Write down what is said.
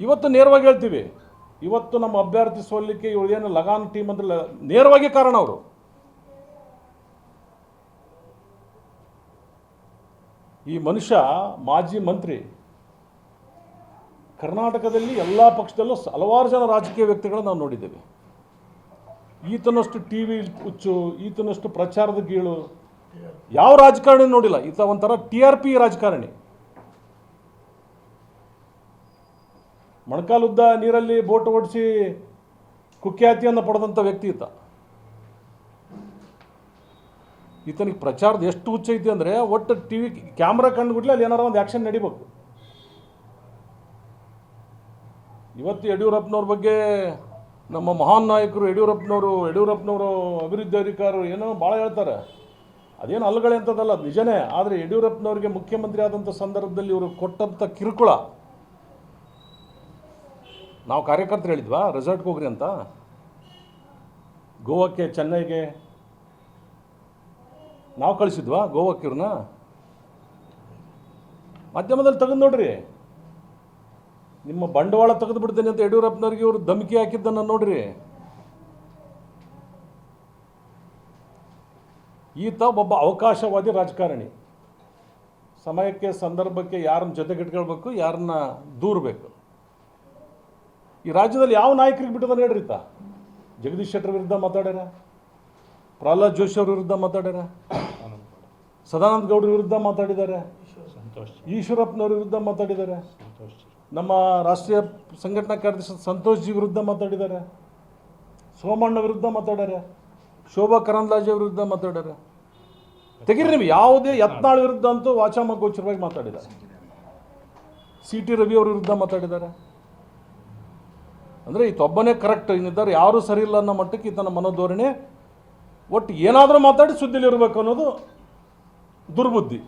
ಇವತ್ತು ನೇರವಾಗಿ ಹೇಳ್ತೀವಿ. ಇವತ್ತು ನಮ್ಮ ಅಭ್ಯರ್ಥಿ ಸೋಲಿಕ್ಕೆ ಏನು ಲಗಾನ್ ಟೀಮ್ ಅಂದ್ರೆ ನೇರವಾಗಿ ಕಾರಣ ಅವರು. ಈ ಮನುಷ್ಯ ಮಾಜಿ ಮಂತ್ರಿ. ಕರ್ನಾಟಕದಲ್ಲಿ ಎಲ್ಲ ಪಕ್ಷದಲ್ಲೂ ಹಲವಾರು ಜನ ರಾಜಕೀಯ ವ್ಯಕ್ತಿಗಳನ್ನ ನಾವು ನೋಡಿದ್ದೇವೆ. ಈತನಷ್ಟು ಟಿ ವಿ ಹುಚ್ಚು, ಈತನಷ್ಟು ಪ್ರಚಾರದ ಗೀಳು. ಯಾವ ರಾಜಕಾರಣಿ ನೋಡಿಲ್ಲ. ಈತ ಒಂಥರ ಟಿ ಆರ್ ಪಿ ರಾಜಕಾರಣಿ. ಮೊಣಕಾಲುದ್ದ ನೀರಲ್ಲಿ ಬೋಟ್ ಓಡಿಸಿ ಕುಖ್ಯಾತಿಯನ್ನು ಪಡೆದಂಥ ವ್ಯಕ್ತಿ ಇದ್ದ. ಈತನಿಗೆ ಪ್ರಚಾರದ ಎಷ್ಟು ಹುಚ್ಚ ಐತಿ ಅಂದರೆ ಒಟ್ಟು ಟಿ ವಿ ಕ್ಯಾಮ್ರಾ ಕಂಡುಬಿಡ್ಲಿ ಅಲ್ಲಿ ಏನಾರ ಒಂದು ಆ್ಯಕ್ಷನ್ ನಡಿಬೇಕು. ಇವತ್ತು ಯಡಿಯೂರಪ್ಪನವ್ರ ಬಗ್ಗೆ ನಮ್ಮ ಮಹಾನ್ ನಾಯಕರು ಯಡಿಯೂರಪ್ಪನವರು ಯಡಿಯೂರಪ್ಪನವರು ಅಭಿವೃದ್ಧಿ ಅಧಿಕಾರರು ಏನೋ ಭಾಳ ಹೇಳ್ತಾರೆ. ಅದೇನು ಅಲ್ಲಗಳೆ ಅಂತದಲ್ಲ ನಿಜನೇ. ಆದರೆ ಯಡಿಯೂರಪ್ಪನವ್ರಿಗೆ ಮುಖ್ಯಮಂತ್ರಿ ಆದಂಥ ಸಂದರ್ಭದಲ್ಲಿ ಇವರು ಕೊಟ್ಟಂಥ ಕಿರುಕುಳ ನಾವು ಕಾರ್ಯಕರ್ತರು ಹೇಳಿದ್ವಾ? ರೆಸಾರ್ಟ್ಗೆ ಹೋಗ್ರಿ ಅಂತ? ಗೋವಾಕ್ಕೆ, ಚೆನ್ನೈಗೆ? ನಾವು ಕಳಿಸಿದ್ವಾ ಗೋವಾಕ್ಕೆ ಇವ್ರನ್ನ? ಮಾಧ್ಯಮದಲ್ಲಿ ತೆಗೆದು ನೋಡ್ರಿ. ನಿಮ್ಮ ಬಂಡವಾಳ ತೆಗೆದು ಬಿಡ್ತೇನೆ ಅಂತ ಯಡಿಯೂರಪ್ಪನವ್ರಿಗೆ ಇವರು ಧಮಕಿ ಹಾಕಿದ್ದನ್ನು ನೋಡ್ರಿ. ಈತ ಒಬ್ಬ ಅವಕಾಶವಾದಿ ರಾಜಕಾರಣಿ. ಸಮಯಕ್ಕೆ, ಸಂದರ್ಭಕ್ಕೆ ಯಾರನ್ನ ಜೊತೆಗಿಟ್ಕೊಳ್ಬೇಕು, ಯಾರನ್ನ ದೂರಬೇಕು. ಈ ರಾಜ್ಯದಲ್ಲಿ ಯಾವ ನಾಯಕರಿಗೆ ಬಿಟ್ಟದ ಹೇಳ್ರಿ ಜಗದೀಶ್ ಶೆಟ್ಟರ್ ವಿರುದ್ಧ ಮಾತಾಡ್ಯಾರ? ಪ್ರಹ್ಲಾದ್ ಜೋಶಿ ಅವ್ರ ವಿರುದ್ಧ ಮಾತಾಡ್ಯಾರ? ಸದಾನಂದ ಗೌಡ್ರ ವಿರುದ್ಧ ಮಾತಾಡಿದ್ದಾರೆ ಈಶ್ವರಪ್ಪನವ್ರ ವಿರುದ್ಧ ಮಾತಾಡಿದ್ದಾರೆ ನಮ್ಮ ರಾಷ್ಟ್ರೀಯ ಸಂಘಟನಾ ಕಾರ್ಯದರ್ಶಿ ಸಂತೋಷ್ ಜಿ ವಿರುದ್ಧ ಮಾತಾಡಿದ್ದಾರೆ ಸೋಮಣ್ಣ ವಿರುದ್ಧ ಮಾತಾಡ್ಯಾರೆ? ಶೋಭಾ ಕರಂದ್ಲಾಜೆ ವಿರುದ್ಧ ಮಾತಾಡ್ಯಾರೆ? ತೆಗೀರಿ ನಿಮ್ಗೆ ಯಾವುದೇ ಯತ್ನಾಳ್ ವಿರುದ್ಧ ಅಂತೂ ವಾಚಾಮ ಗೋಚರವಾಗಿ ಮಾತಾಡಿದ್ದಾರೆ ಸಿ ಟಿ ರವಿ ಅವ್ರ ವಿರುದ್ಧ ಮಾತಾಡಿದ್ದಾರೆ ಅಂದರೆ ತೊಬ್ಬನೇ ಕರೆಕ್ಟ್ ಇನ್ನಿದ್ದಾರೆ ಯಾರು ಸರಿ ಇಲ್ಲ ಅನ್ನೋ ಮಟ್ಟಕ್ಕೆ ಈತನ ಮನೋಧೋರಣೆ ಒಟ್ಟು ಏನಾದರೂ ಮಾತಾಡಿ ಸುದ್ದಿಲಿರಬೇಕು ಅನ್ನೋದು ದುರ್ಬುದ್ಧಿ.